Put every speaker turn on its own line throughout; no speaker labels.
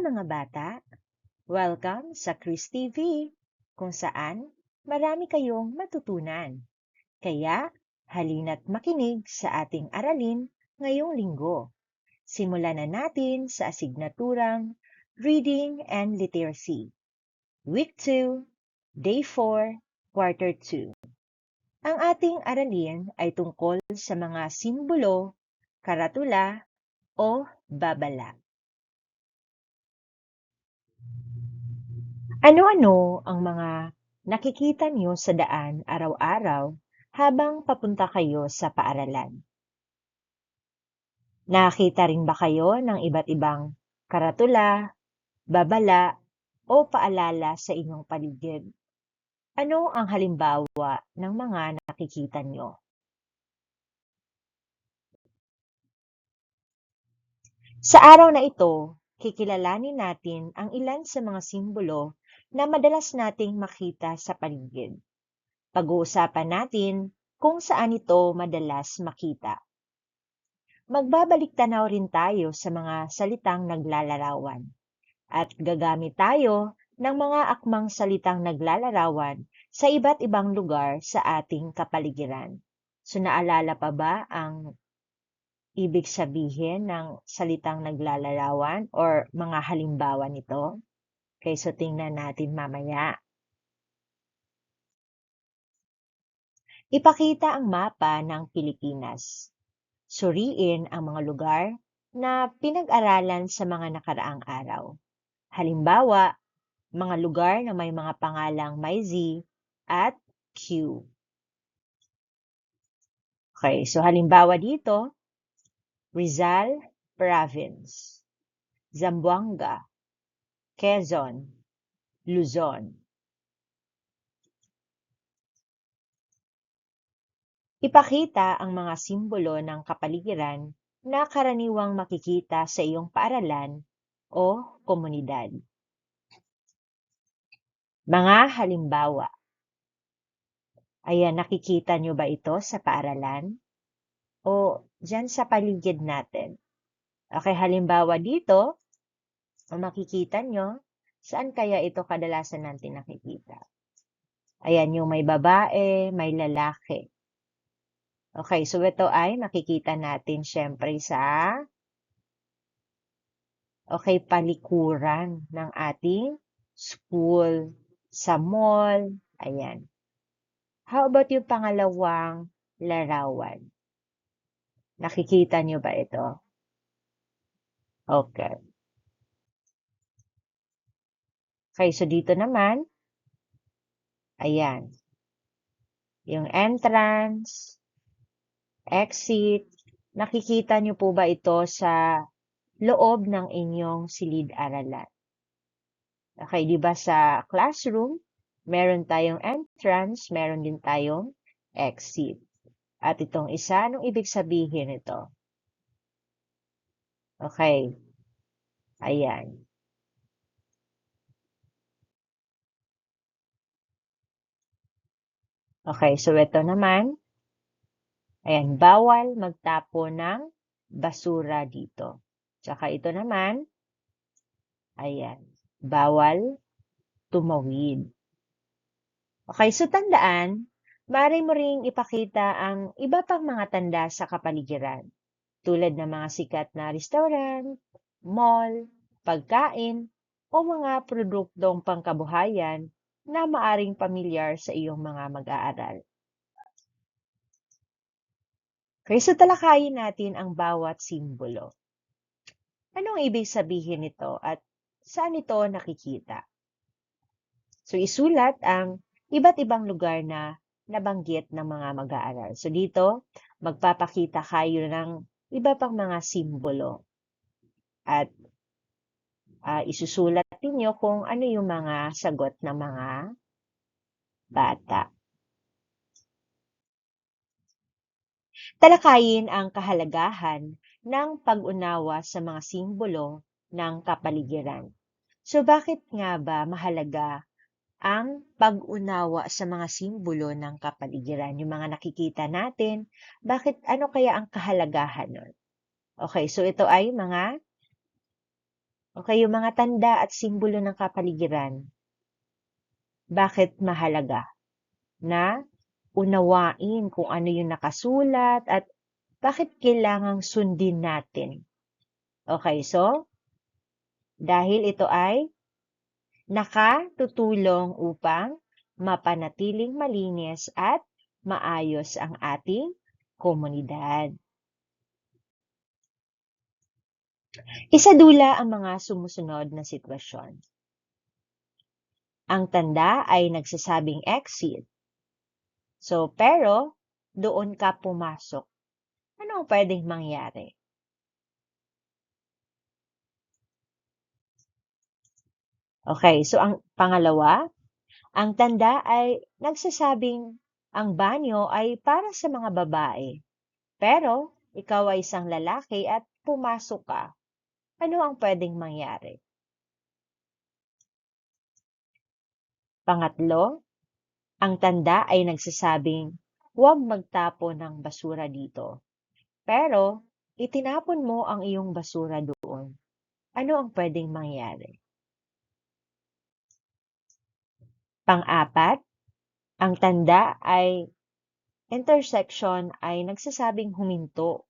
Mga bata? Welcome sa Chris TV, kung saan marami kayong matutunan. Kaya, halina't makinig sa ating aralin ngayong linggo. Simulan na natin sa asignaturang Reading and Literacy. Week 2, Day 4, Quarter 2. Ang ating aralin ay tungkol sa mga simbolo, karatula, o babala. Ano-ano ang mga nakikita niyo sa daan araw-araw habang papunta kayo sa paaralan? Nakakita rin ba kayo ng iba't ibang karatula, babala, o paalala sa inyong paligid? Ano ang halimbawa ng mga nakikita niyo? Sa araw na ito, kikilalanin natin ang ilan sa mga simbolo na madalas nating makita sa paligid. Pag-uusapan natin kung saan ito madalas makita. Magbabalik tanaw rin tayo sa mga salitang naglalarawan at gagamit tayo ng mga akmang salitang naglalarawan sa iba't ibang lugar sa ating kapaligiran. So naalala pa ba ang ibig sabihin ng salitang naglalarawan or mga halimbawa nito? Okay, so tingnan natin mamaya. Ipakita ang mapa ng Pilipinas. Suriin ang mga lugar na pinag-aralan sa mga nakaraang araw. Halimbawa, mga lugar na may mga pangalang may Z at Q. Okay, so halimbawa dito, Rizal Province, Zamboanga, Quezon, Luzon. Ipakita ang mga simbolo ng kapaligiran na karaniwang makikita sa iyong paaralan o komunidad. Mga halimbawa. Ayan, nakikita nyo ba ito sa paaralan? O dyan sa paligid natin? Okay, halimbawa dito, kung makikita nyo, saan kaya ito kadalasan natin nakikita? Ayan, yung may babae, may lalaki. Okay, so ito ay makikita natin syempre sa okay, palikuran ng ating school, sa mall, ayan. How about yung pangalawang larawan? Nakikita nyo ba ito? Okay. Okay, so dito naman, ayan, yung entrance, exit, nakikita nyo po ba ito sa loob ng inyong silid-aralan? Okay, di ba sa classroom, meron tayong entrance, meron din tayong exit. At itong isa, anong ibig sabihin ito? Okay. Ayan. Okay, so ito naman, ayan, bawal magtapo ng basura dito. Tsaka ito naman, ayan, bawal tumawid. Okay, so tandaan, maaari mo ring ipakita ang iba pang mga tanda sa kapaligiran, tulad ng mga sikat na restaurant, mall, pagkain, o mga produktong pangkabuhayan na maaring pamilyar sa iyong mga mag-aaral. Okay, so talakayin natin ang bawat simbolo. Anong ibig sabihin nito at saan ito nakikita? So isulat ang iba't ibang lugar na nabanggit ng mga mag-aaral. So dito, magpapakita kayo ng iba pang mga simbolo. At uh, isusulat ninyo kung ano yung mga sagot ng mga bata. Talakayin ang kahalagahan ng pag-unawa sa mga simbolo ng kapaligiran. So bakit nga ba mahalaga ang pag-unawa sa mga simbolo ng kapaligiran, yung mga nakikita natin, bakit ano kaya ang kahalagahan nun? Okay, so ito ay mga o yung mga tanda at simbolo ng kapaligiran. Bakit mahalaga na unawain kung ano yung nakasulat at bakit kailangang sundin natin. Okay, so, dahil ito ay nakatutulong upang mapanatiling malinis at maayos ang ating komunidad. Isadula ang mga sumusunod na sitwasyon. Ang tanda ay nagsasabing exit. So, pero doon ka pumasok. Ano ang pwedeng mangyari? Okay, so ang pangalawa, ang tanda ay nagsasabing ang banyo ay para sa mga babae. Pero ikaw ay isang lalaki at pumasok ka. Ano ang pwedeng mangyari? Pangatlo, ang tanda ay nagsasabing huwag magtapo ng basura dito. Pero itinapon mo ang iyong basura doon. Ano ang pwedeng mangyari? Pang-apat, ang tanda ay intersection ay nagsasabing huminto.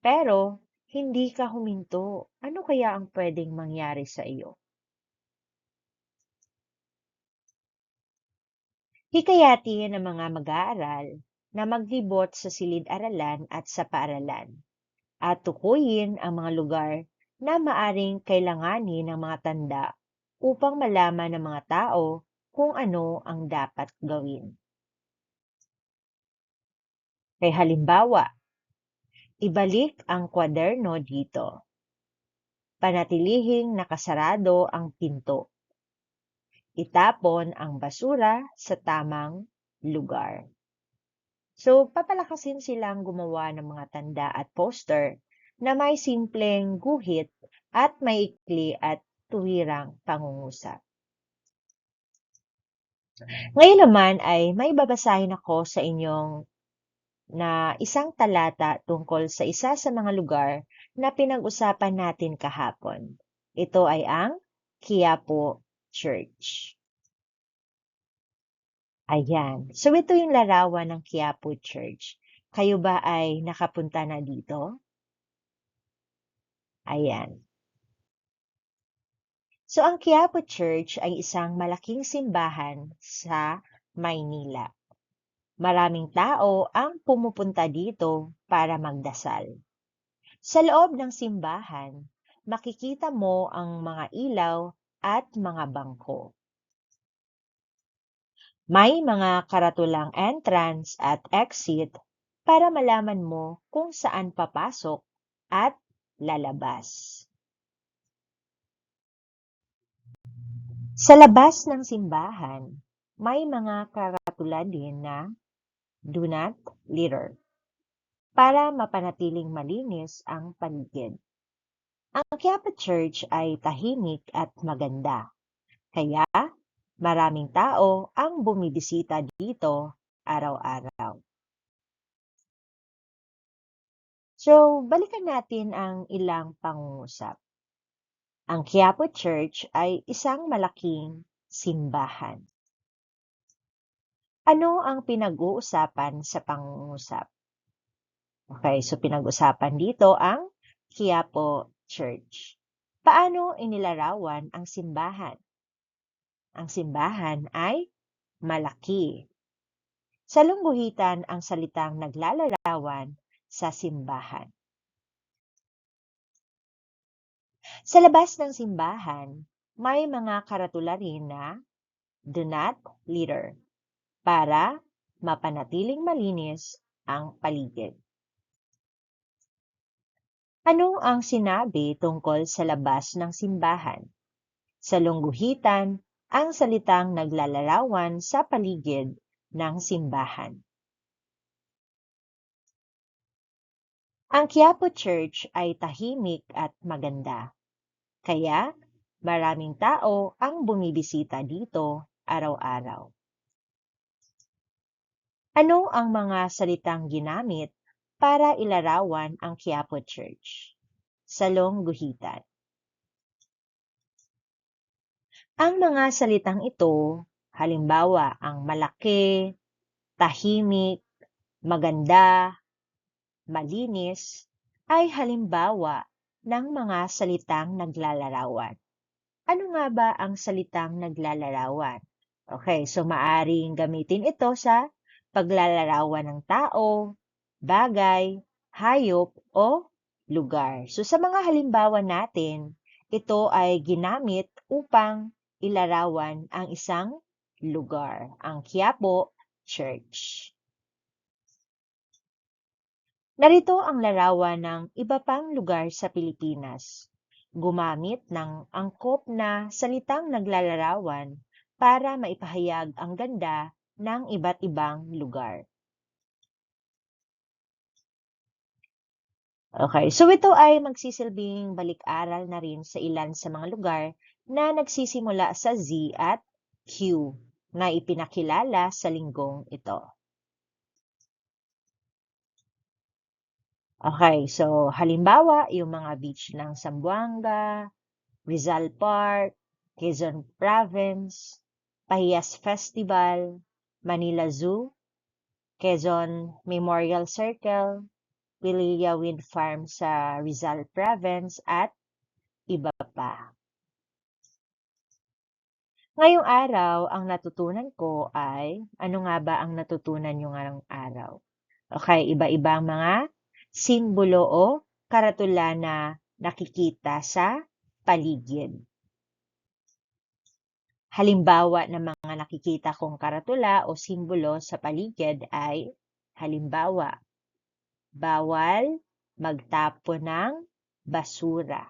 Pero hindi ka huminto. Ano kaya ang pwedeng mangyari sa iyo? Hikayatin ng mga mag-aaral na maglibot sa silid-aralan at sa paaralan at tukuyin ang mga lugar na maaring kailanganin ng mga tanda upang malaman ng mga tao kung ano ang dapat gawin. Kay halimbawa, ibalik ang kwaderno dito. Panatilihing nakasarado ang pinto. Itapon ang basura sa tamang lugar. So, papalakasin silang gumawa ng mga tanda at poster na may simpleng guhit at maikli at tuwirang pangungusap. Ngayon naman ay may babasahin ako sa inyong na isang talata tungkol sa isa sa mga lugar na pinag-usapan natin kahapon. Ito ay ang Quiapo Church. Ayan. So ito yung larawan ng Quiapo Church. Kayo ba ay nakapunta na dito? Ayan. So ang Quiapo Church ay isang malaking simbahan sa Maynila. Maraming tao ang pumupunta dito para magdasal. Sa loob ng simbahan, makikita mo ang mga ilaw at mga bangko. May mga karatulang entrance at exit para malaman mo kung saan papasok at lalabas. Sa labas ng simbahan, may mga karatula din na do not litter para mapanatiling malinis ang paligid. Ang Quiapo Church ay tahimik at maganda. Kaya maraming tao ang bumibisita dito araw-araw. So, balikan natin ang ilang pangungusap. Ang Quiapo Church ay isang malaking simbahan. Ano ang pinag-uusapan sa pangungusap? Okay, so pinag-usapan dito ang Quiapo Church. Paano inilarawan ang simbahan? Ang simbahan ay malaki. Sa lungguhitan ang salitang naglalarawan sa simbahan. Sa labas ng simbahan, may mga karatula rin na do not litter para mapanatiling malinis ang paligid. Ano ang sinabi tungkol sa labas ng simbahan? Sa lungguhitan, ang salitang naglalarawan sa paligid ng simbahan. Ang Quiapo Church ay tahimik at maganda. Kaya maraming tao ang bumibisita dito araw-araw. Ano ang mga salitang ginamit para ilarawan ang Quiapo Church? Salong Guhitan. Ang mga salitang ito, halimbawa ang malaki, tahimik, maganda, malinis, ay halimbawa ng mga salitang naglalarawan. Ano nga ba ang salitang naglalarawan? Okay, so maaring gamitin ito sa paglalarawan ng tao, bagay, hayop, o lugar. So sa mga halimbawa natin, ito ay ginamit upang ilarawan ang isang lugar, ang Quiapo Church. Narito ang larawan ng iba pang lugar sa Pilipinas. Gumamit ng angkop na salitang naglalarawan para maipahayag ang ganda ng iba't ibang lugar. Okay, so ito ay magsisilbing balik-aral na rin sa ilan sa mga lugar na nagsisimula sa Z at Q na ipinakilala sa linggong ito. Okay, so halimbawa, yung mga beach ng Zamboanga, Rizal Park, Quezon Province, Pahiyas Festival, Manila Zoo, Quezon Memorial Circle, Pililla Wind Farm sa Rizal Province at iba pa. Ngayong araw, ang natutunan ko ay, ano nga ba ang natutunan nyo ngayong araw? Okay, iba-ibang mga simbolo o karatula na nakikita sa paligid. Halimbawa ng mga nakikita kong karatula o simbolo sa paligid ay, halimbawa, bawal magtapo ng basura.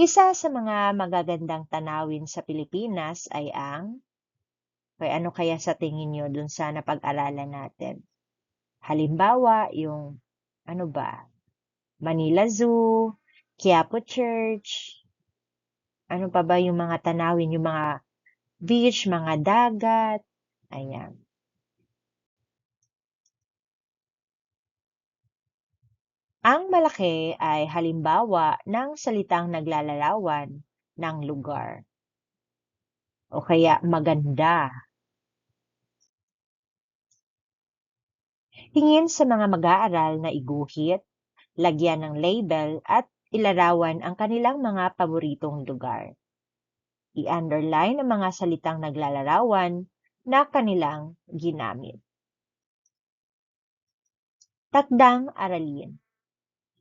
Isa sa mga magagandang tanawin sa Pilipinas ay ang kaya ano kaya sa tingin nyo dun sa napag-aralan natin? Halimbawa, yung ano ba? Manila Zoo, Quiapo Church, ano pa ba yung mga tanawin, yung mga beach, mga dagat, ayan. Ang malaki ay halimbawa ng salitang naglalarawan ng lugar. O kaya maganda. Hingin sa mga mag-aaral na iguhit, lagyan ng label at ilarawan ang kanilang mga paboritong lugar. I-underline ang mga salitang naglalarawan na kanilang ginamit. Takdang aralin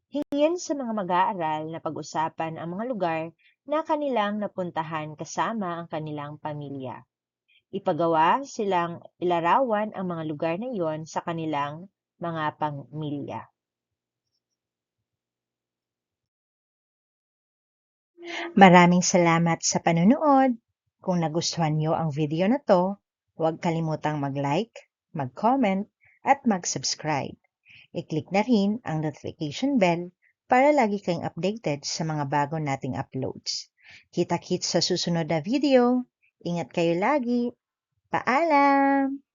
Hingin sa mga mag-aaral na pag-usapan ang mga lugar na kanilang napuntahan kasama ang kanilang pamilya. Ipagawa silang ilarawan ang mga lugar na iyon sa kanilang mga pamilya. Maraming salamat sa panonood. Kung nagustuhan niyo ang video na to, huwag kalimutang mag-like, mag-comment, at mag-subscribe. I-click na rin ang notification bell para lagi kayong updated sa mga bago nating uploads. Kita-kits sa susunod na video. Ingat kayo lagi. Paalam!